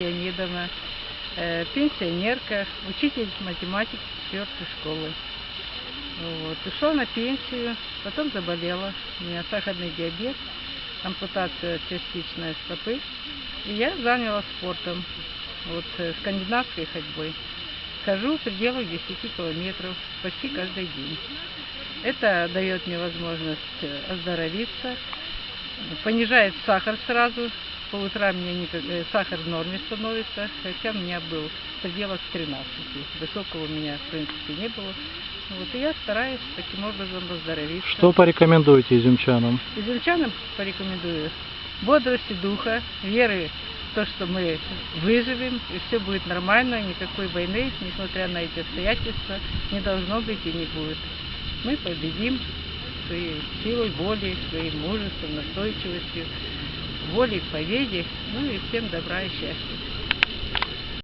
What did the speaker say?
Леонидовна, э, пенсионерка, учитель математики 4 школы. Вот. Ушла на пенсию, потом заболела. У меня сахарный диабет, ампутация частичная стопы. И я занялась спортом, вот, э, скандинавской ходьбой. Хожу в пределах 10 километров почти каждый день. Это дает мне возможность э, оздоровиться, понижает сахар сразу. По утрам мне никак- э, сахар в норме становится, хотя у меня был в пределах 13. Высокого у меня, в принципе, не было. Вот, и я стараюсь таким образом оздоровиться. Что порекомендуете изюмчанам? Изюмчанам порекомендую бодрости духа, веры в то, что мы выживем, и все будет нормально, никакой войны, несмотря на эти обстоятельства, не должно быть и не будет. Мы победим своей силой воли, своим мужеством, настойчивостью, волей к победе, ну и всем добра и счастья.